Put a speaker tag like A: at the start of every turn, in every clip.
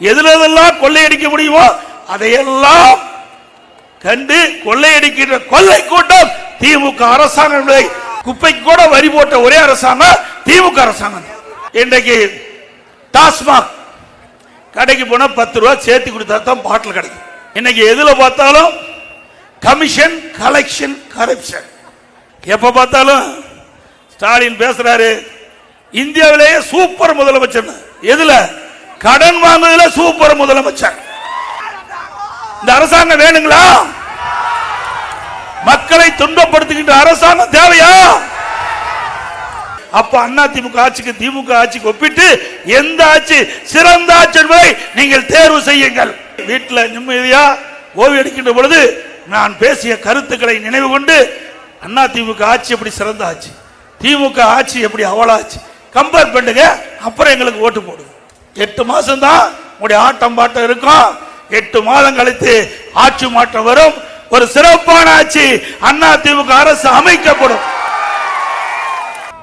A: எதுலதெல்லாம் கொள்ளையடிக்க முடியுமோ அதையெல்லாம் கண்டு கொள்ளையடிக்கின்ற கொள்ளை கூட்டம் திமுக அரசாங்கம் குப்பைக்கு கூட வரி போட்ட ஒரே அரசாங்கம் திமுக அரசாங்கம். இன்றைக்கு டாஸ்மாக் கடைக்கு போனா பத்து ரூபா சேர்த்து கொடுத்தா தான் பாட்டில் கிடைக்கும். இன்னைக்கு எதுல பார்த்தாலும் கமிஷன் கலெக்ஷன் கரப்ஷன். எப்ப பார்த்தாலும் ஸ்டாலின் பேசுறாரு இந்தியாவிலேயே சூப்பர் முதலமைச்சர் எதுல? கடன் வாங்குறதுல சூப்பர் முதலமைச்சர். இந்த அரசாங்கம் வேணுங்களா? மக்களை துன்பப்படுத்துகின்ற அரசாங்கம் தேவையா? அப்ப அண்ணா திமுக ஆட்சிக்கு திமுக ஆட்சிக்கு ஒப்பிட்டு எந்த ஆட்சி சிறந்த ஆட்சி என்பதை நீங்கள் தேர்வு செய்யுங்கள். வீட்டில் நிம்மதியா ஓய்வு எடுக்கின்ற பொழுது நான் பேசிய கருத்துக்களை நினைவு கொண்டு அண்ணா திமுக ஆட்சி எப்படி சிறந்த ஆட்சி? திமுக ஆட்சி எப்படி அவளாச்சு கம்பேர் பண்ணுங்க அப்புறம் எங்களுக்கு ஓட்டு போடுங்க. எட்டு மாசம் தான் உங்களுடைய ஆட்டம் பாட்டம் இருக்கும். எட்டு மாதம் கழித்து ஆட்சி மாற்றம் வரும். ஒரு சிறப்பான ஆட்சி அண்ணா திமுக அரசு அமைக்கப்படும்.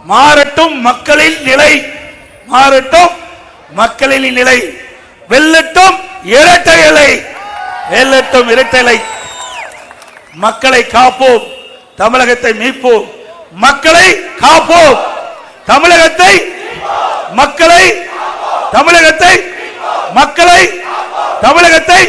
A: மாறட்டும் மக்களின் நிலை. மாறட்டும் மக்களின் நிலை. வெல்லட்டும் இரட்டை இலை. வெல்லட்டும் இரட்டை இலை. மக்களை காப்போம். தமிழகத்தை மீட்போம். மக்களை காப்போம். தமிழகத்தை மக்களை தமிழகத்தை மக்களை தமிழகத்தை